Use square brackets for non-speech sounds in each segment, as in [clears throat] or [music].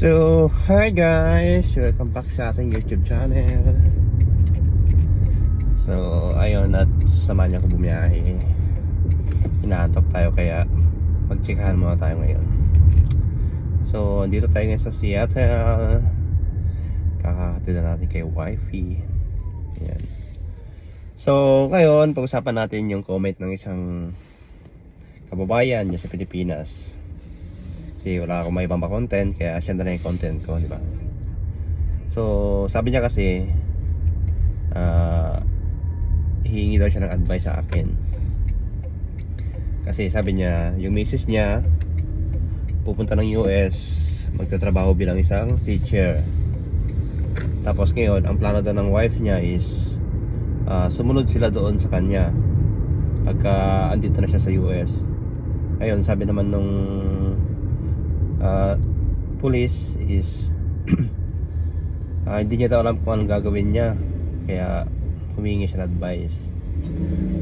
So, hi guys! Welcome back sa ating YouTube channel. So, ayun at samahan niya ako bumiyahe. Inaantok tayo kaya magtsikahan muna tayo ngayon. So, dito tayo ngayon sa Seattle. Kakahatid na natin kay wifey. Ayan. So, ngayon, pag-usapan natin yung comment ng isang kababayan niya sa Pilipinas. Kasi wala akong may ibang content kaya siya na lang yung content ko, di ba? So, sabi niya kasi ah hihingi daw siya ng advice sa akin. Kasi sabi niya, yung misis niya pupunta ng US magtatrabaho bilang isang teacher. Tapos ngayon, ang plano daw ng wife niya is ah, sumunod sila doon sa kanya pagka andito na siya sa US. Ayun, sabi naman nung uh, police is [clears throat] ah, hindi niya daw alam kung anong gagawin niya. Kaya humingi siya ng advice.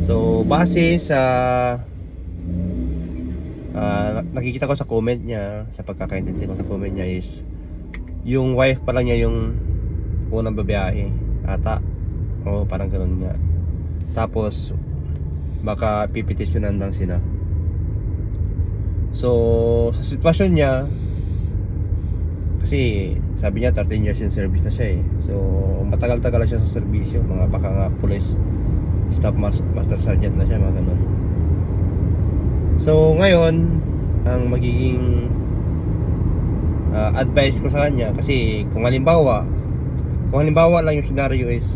So base sa ah, nakikita ko sa comment niya sa pagkakaintindi ko sa comment niya is yung wife pala niya yung unang babiyahe ata. O parang ganun nga. Tapos baka pipetisyonan lang sila So, sa sitwasyon niya, kasi sabi niya 13 years in service na siya eh. So, matagal-tagal siya sa serbisyo. Mga baka nga police staff mas- master sergeant na siya, mga ganun. So, ngayon, ang magiging ah, advice ko sa kanya, kasi kung halimbawa, kung halimbawa lang yung scenario is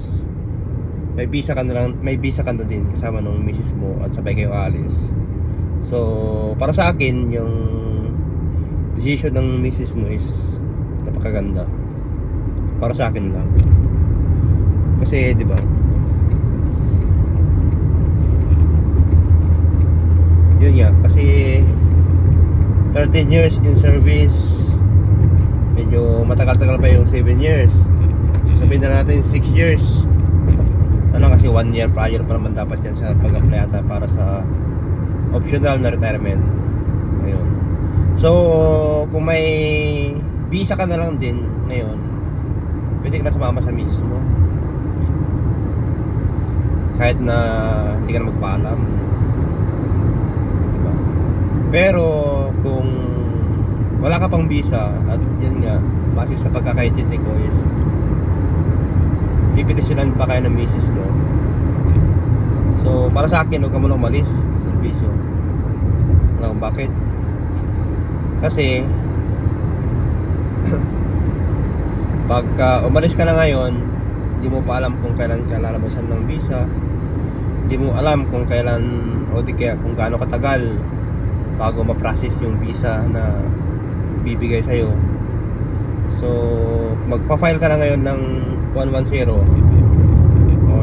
may visa ka na lang, may visa ka na din kasama nung misis mo at sabay kayo aalis. So, para sa akin, yung decision ng misis mo is napakaganda. Para sa akin lang. Kasi, di ba? Yun nga, kasi 13 years in service, medyo matagal-tagal pa yung 7 years. Sabihin na natin 6 years. Ano kasi 1 year prior pa naman dapat yan sa pag-apply ata para sa optional na retirement. Ayun. So, kung may visa ka na lang din ngayon, pwede ka na sumama sa misis mo. Kahit na hindi ka na magpaalam. Diba? Pero, kung wala ka pang visa, at yan nga, base sa pagkakaintindi ko is, pipetisyonan pa kayo ng misis mo. So, para sa akin, huwag ka sa servisyo. Alam kung bakit? Kasi, [clears throat] pagka umalis ka na ngayon, hindi mo pa alam kung kailan ka lalabasan ng visa, hindi mo alam kung kailan o di kaya kung gaano katagal bago ma-process yung visa na bibigay sa'yo. So, magpa-file ka na ngayon ng 110 o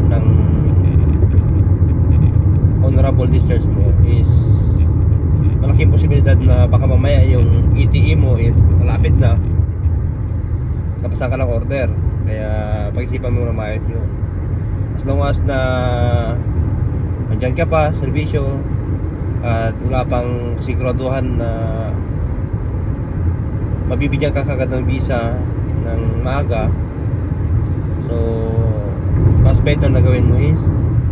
ng honorable discharge mo is malaking posibilidad na baka mamaya yung ETE mo is malapit na. Napasan ka ng order. Kaya pag-isipan mo na maayos yun. As long as na andyan ka pa, servisyo at wala pang siguraduhan na mabibigyan ka kagad ng visa ng maaga so mas better na gawin mo is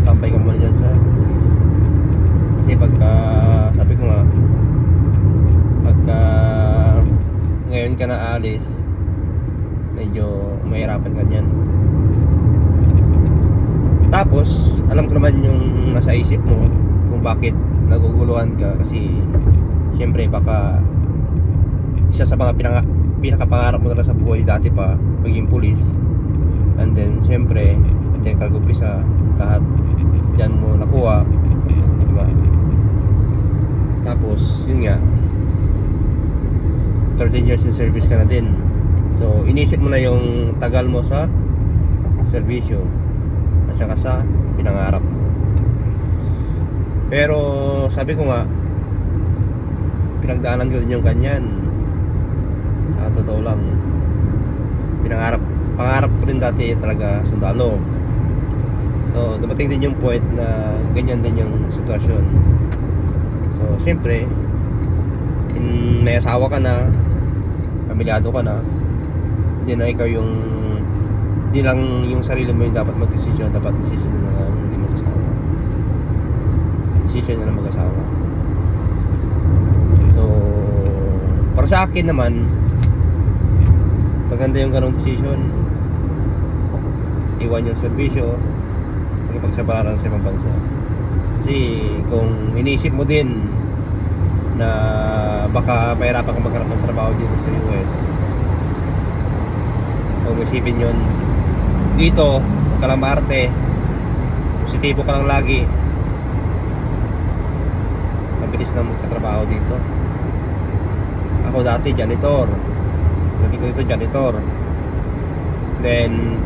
tambay ka muna dyan sa police kasi pagka sabi ko nga pagka ngayon ka na alis medyo mahirapan ka niyan tapos alam ko naman yung nasa isip mo kung bakit naguguluhan ka kasi syempre baka isa sa mga pinaka, pinakapangarap mo talaga sa buhay dati pa maging pulis. And then syempre dyan ka nag-umpisa lahat. Dyan mo nakuha diba? Tapos yun nga. 13 years in service ka na din so inisip mo na yung tagal mo sa servisyo at saka sa pinangarap mo. Pero sabi ko nga pinagdaanan ko din yung ganyan. Sa totoo lang pinangarap pangarap ko rin dati talaga sundalo so dumating din yung point na ganyan din yung sitwasyon. So syempre may asawa ka na Pamilyado ka na. Hindi na ikaw yung hindi lang yung sarili mo yung dapat mag-decision, dapat decision na lang hindi mag-asawa. Decision na lang mag-asawa. So, para sa akin naman, maganda yung ganong decision. Iwan yung serbisyo, magpagsabaran sa ibang bansa. Kasi kung iniisip mo din na baka mahirapan kang magkaroon ng trabaho dito sa US, kung isipin yun, dito, kalamarte, positibo ka lang lagi, mabilis na magkatrabaho dito. Ako dati janitor. Dati ko dito janitor. Then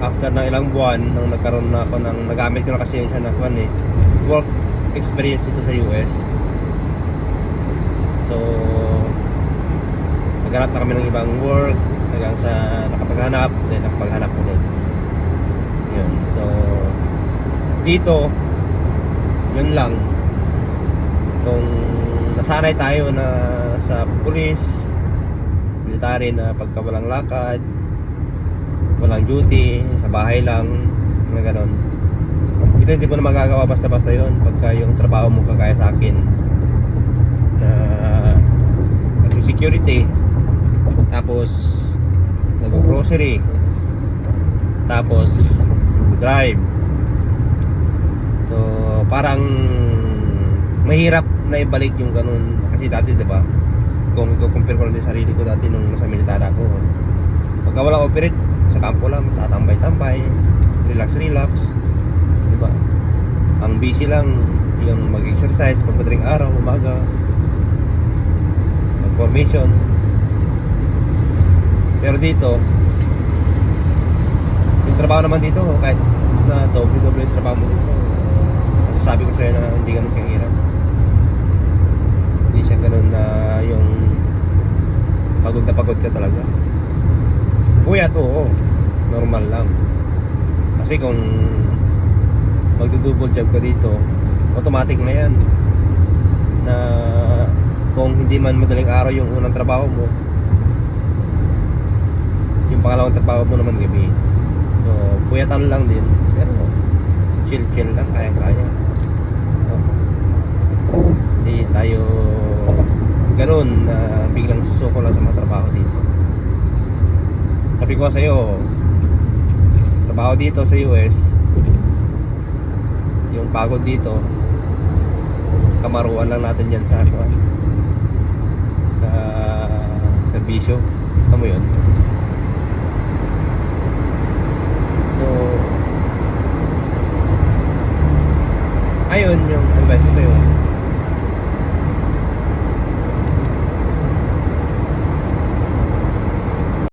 after ng ilang buwan nang nagkaroon na ako ng nagamit ko na kasi yun siya na kwan eh work experience dito sa US. So naghanap na kami ng ibang work hanggang sa nakapaghanap then nakapaghanap ulit. Yun. So dito yun lang kung nasanay tayo na sa pulis military na pagka walang lakad walang duty sa bahay lang mga ganon ito hindi mo na magagawa basta-basta yon pagka yung trabaho mo kagaya sa akin na security tapos nag-grocery tapos drive. So parang mahirap na ibalik yung ganun. Kasi dati 'di ba kung i-compare ko lang din sarili ko dati nung nasa militar ako. Pagka wala operate sa kampo lang tatambay-tambay relax relax 'di ba? Ang busy lang yung mag-exercise pag madaling araw umaga formation pero dito trabaho naman dito kahit na doble-doble yung trabaho mo dito. Masasabi ko sa'yo na hindi ganun kahirap. Hindi siya ganun na yung pagod na pagod ka talaga. Puyat oo. Normal lang. Kasi kung magdo-double job ka dito automatic na yan. Na kung hindi man madaling araw yung unang trabaho mo yung pangalawang trabaho mo naman gabi so puyatan lang din. Pero chill chill lang kaya kaya hindi tayo ganun na biglang susuko lang sa mga trabaho dito. Sabi ko sa iyo trabaho dito sa US yung pagod dito kamaruan lang natin yan sa ano, sa serbisyo tamo yun